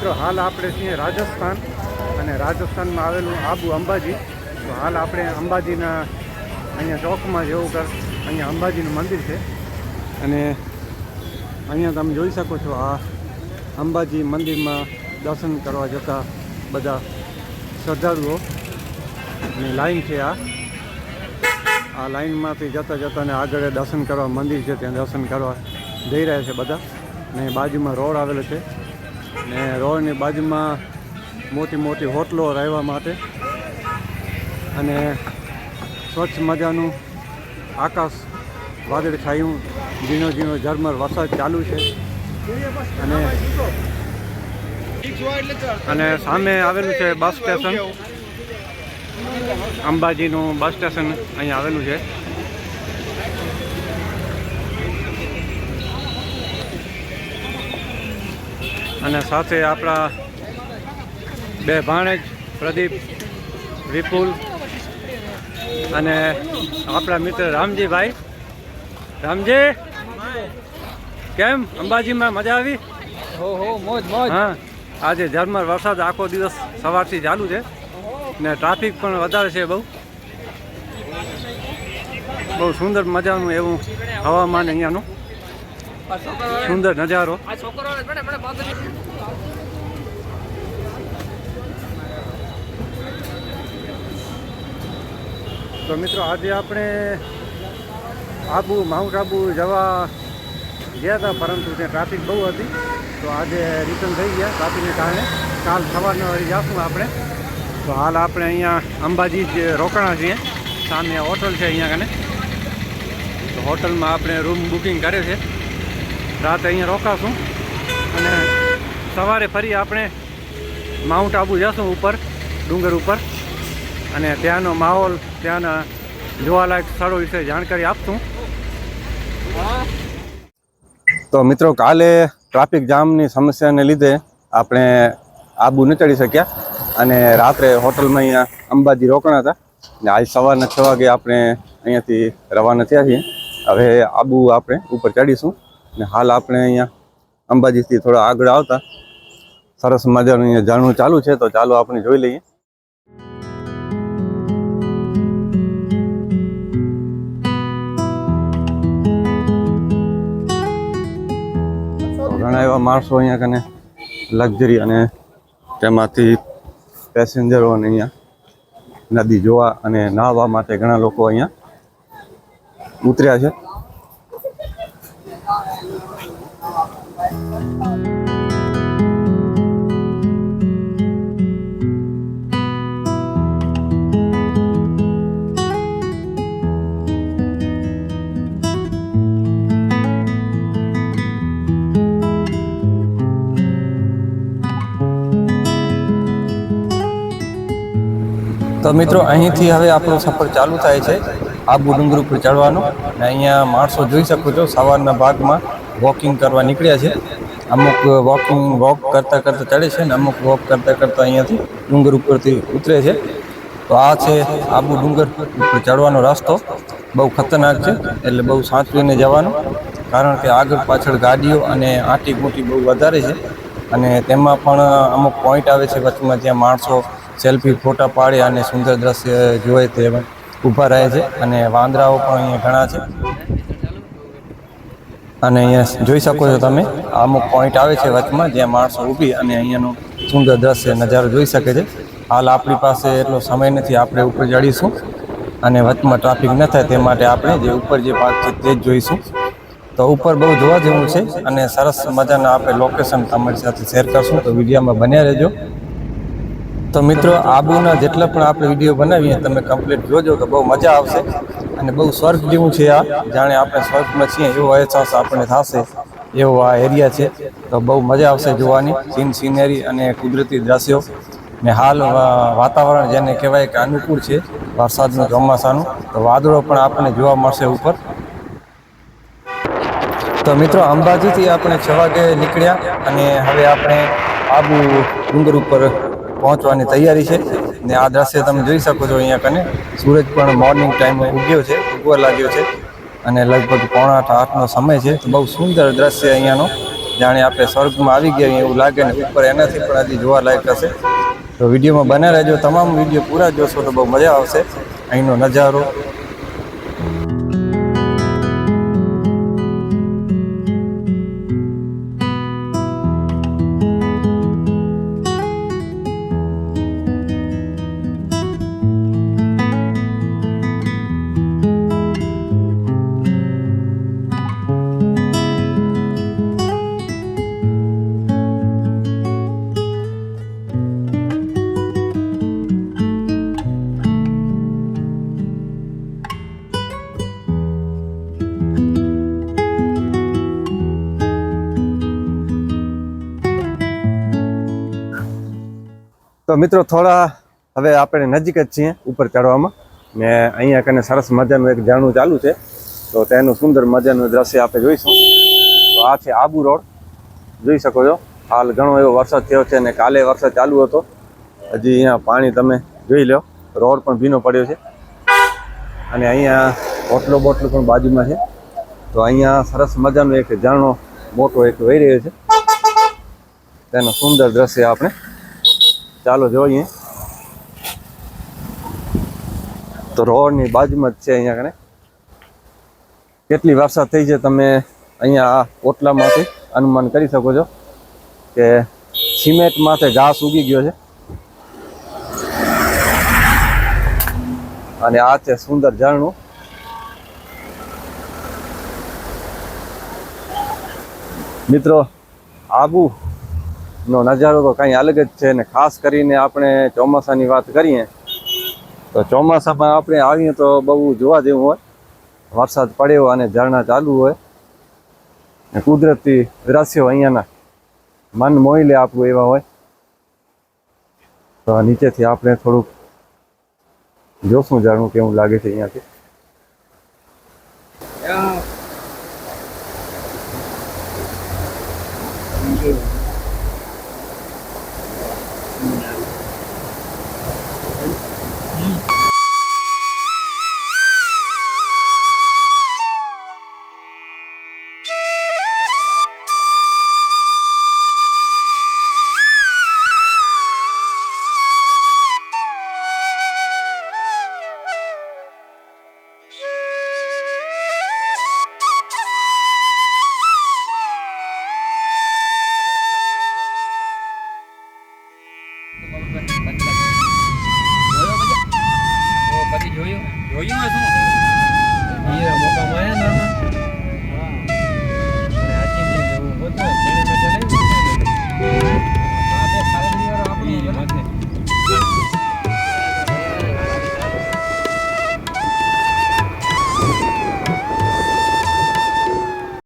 મિત્રો, હાલ આપણે છીએ રાજસ્થાન અને રાજસ્થાનમાં આવેલું આબુ અંબાજી. તો હાલ આપણે અંબાજીના અહીંયા ચોકમાં જેવું કર, અહીંયા અંબાજીનું મંદિર છે. અને અહીંયા તમે જોઈ શકો છો આ અંબાજી મંદિરમાં દર્શન કરવા જતા બધા શ્રદ્ધાળુઓ. ની લાઈન છે આ. આ લાઈનમાંથી જતા જતા ને આગળ દર્શન કરવા મંદિર છે, ત્યાં દર્શન કરવા જઈ રહ્યા છે બધા. ને બાજુમાં રોડ આવેલો છે. ને રોડની બાજુમાં મોટી મોટી હોટલો રહેવા માટે. અને સ્વચ્છ મજાનું આકાશ વાદળ છાયું, ઝીણો ઝીણો ઝરમર વરસાદ ચાલુ છે. અને અને સામે આવેલું છે બસ સ્ટેશન. અંબાજીનું બસ સ્ટેશન અહીંયા આવેલું છે. અને સાથે આપણા બે ભાણેજ પ્રદીપ વિપુલ અને આપણા મિત્ર રામજીભાઈ. રામજી કેમ? અંબાજીમાં મજા આવી? હો હો મોજ મોજ. હા આજે ઝરમર વરસાદ આખો દિવસ સવારથી ચાલુ છે ને ટ્રાફિક પણ વધારે છે બહુ. બહુ સુંદર મજાનું એવું હવામાન અહીંયાનું. સુંદર નજારો. તો મિત્રો આજે આપણે આબુ માઉન્ટ આબુ જવા ગયા હતા પરંતુ ત્યાં ટ્રાફિક બહુ હતી. તો આજે રિટર્ન થઈ ગયા ટ્રાફિકને કારણે. કાલ સવારના વળી જાશું આપણે. તો હાલ આપણે અહીંયા અંબાજી જ રોકાણા છીએ. સામે હોટલ છે અહીંયા કને. તો હોટલમાં આપણે રૂમ બુકિંગ કર્યો છે. રાતે અહીંયા રોકાશું. અને સવારે ફરી આપણે માઉન્ટ આબુ જશું ઉપર, ડુંગર ઉપર. અને ત્યાંનો માહોલ, ત્યાંના જોવાલાયક સ્થળો વિશે જાણકારી આપશું. તો મિત્રો, કાલે ટ્રાફિક જામની સમસ્યાને લીધે આપણે આબુ ન ચડી શક્યા અને રાત્રે હોટલમાં અહીંયા અંબાજી રોકાણા હતા. અને આજ સવારના છ વાગે આપણે અહીંયાથી રવાના થયા છીએ. હવે આબુ આપણે ઉપર ચડીશું. અને હાલ આપણે અહીંયા અંબાજીથી થોડા આગળ આવતા. સરસ મજાનું અહીંયા જાણવું ચાલુ છે, તો ચાલો આપણે જોઈ લઈએ. ઘણા એવા માણસો અહીંયા કને લક્ઝરી અને તેમાંથી પેસેન્જરોને અહીંયા નદી જોવા અને નાહવા માટે ઘણા લોકો અહીંયા ઉતર્યા છે. તો મિત્રો, અહીંથી હવે આપણો સફર ચાલુ થાય છે આબુ ડુંગર ઉપર ચડવાનો. અને અહીંયા માણસો જોઈ શકો છો, સવારના ભાગમાં વોકિંગ કરવા નીકળ્યા છે. અમુક વોકિંગ વોક કરતાં કરતાં ચડે છે ને અમુક વોક કરતાં કરતાં અહીંયાથી ડુંગર ઉપરથી ઉતરે છે. તો આ છે આબુ ડુંગર ઉપર ચડવાનો રસ્તો. બહુ ખતરનાક છે, એટલે બહુ સાચવીને જવાનું. કારણ કે આગળ પાછળ ગાડીઓ અને આંટી કૂટી બહુ વધારે છે. અને તેમાં પણ અમુક પોઈન્ટ આવે છે વચમાં, જ્યાં માણસો સેલ્ફી ફોટા પાડે અને સુંદર દ્રશ્ય જોઈએ તે ઊભા રહે છે. અને વાંદરાઓ પણ અહીંયા ઘણા છે. અને અહીંયા જોઈ શકો છો તમે, અમુક પોઈન્ટ આવે છે વચમાં જ્યાં માણસો ઊભી અને અહીંયાનું સુંદર દ્રશ્ય નજારો જોઈ શકે છે. હાલ આપણી પાસે એટલો સમય નથી, આપણે ઉપર ચડીશું અને વચમાં ટ્રાફિક ન થાય તે માટે આપણે જે ઉપર જે પાક છે તે જ જોઈશું. તો ઉપર બહુ જોવા જેવું છે અને સરસ મજાના આપણે લોકેશન તમારી સાથે શેર કરશું. તો વિડીયોમાં બન્યા રહેજો. તો મિત્રો, આબુના જેટલા પણ આપણે વીડિયો બનાવીએ, તમે કમ્પ્લીટ જોજો તો બહુ મજા આવશે અને બહુ સ્વર્ગ જેવું છે આ. જાણે આપણે સ્વર્ગમાં છીએ, એવો અહેસાસ આપણને થશે, એવો આ એરિયા છે. તો બહુ મજા આવશે જોવાની. સીન સિનેરી અને કુદરતી દ્રશ્યો. ને હાલ વાતાવરણ જેને કહેવાય કે અનુકૂળ છે, વરસાદનું ચોમાસાનું. તો વાદળો પણ આપણને જોવા મળશે ઉપર. તો મિત્રો, અંબાજીથી આપણે છ વાગે નીકળ્યા અને હવે આપણે આબુ ડુંગર ઉપર પહોંચવાની તૈયારી છે ને આ દ્રશ્ય તમે જોઈ શકો છો અહીંયા કને. સૂરજ પણ મોર્નિંગ ટાઈમે ઉગ્યો છે, ઉગવા લાગ્યો છે અને લગભગ પોણા આઠ આઠનો સમય છે. બહુ સુંદર દ્રશ્ય અહીંયાનો. જાણે આપણે સ્વર્ગમાં આવી ગયા એવું લાગે ને ઉપર એનાથી પણ હજી જોવાલાયક હશે. તો વિડીયોમાં બને રહેજો, તમામ વીડિયો પૂરા જોશો તો બહુ મજા આવશે. અહીંનો નજારો. તો મિત્રો થોડા હવે આપણે નજીક જ છીએ ઉપર ચડવામાં. ને અહીંયા કને સરસ મજાનું એક ઝરણું ચાલુ છે. તો તેનું સુંદર મજાનું દ્રશ્ય આપણે જોઈશું. તો આ છે આબુ રોડ. જોઈ શકો છો, હાલ ઘણો એવો વરસાદ થયો છે અને કાલે વરસાદ ચાલુ હતો. હજી અહીંયા પાણી તમે જોઈ લો, રોડ પણ ભીનો પડ્યો છે. અને અહીંયા હોટલો બોટલો પણ બાજુમાં છે. તો અહીંયા સરસ મજાનું એક ઝરણો મોટો એક વહી રહ્યો છે. તેનું સુંદર દ્રશ્ય આપણે ચાલો જોઈએ. તો રોડની બાજુમાં જ છે અહીંયા કને. કેટલી વરસાદ થઈ છે તમે અહીંયા ઓટલામાંથી અનુમાન કરી શકો છો કે સિમેન્ટ માથે ઘાસ ઉગી ગયો છે. અને આ છે સુંદર ઝરણું મિત્રો આબુ નો નજારો તો કંઈ અલગ જ છે ને ખાસ કરીને આપણે ચોમાસાની વાત કરીએ, તો ચોમાસામાં આપણે આવીએ તો બહુ જોવા જેવું હોય. વરસાદ પડ્યો અને ઝરણા ચાલુ હોય. ને કુદરતી દ્રશ્યો અહીંયાના મન મોહી લે આપણું એવા હોય. તો નીચેથી આપણે થોડુંક જોશું ઝરણું કેવું લાગે છે અહીંયાથી.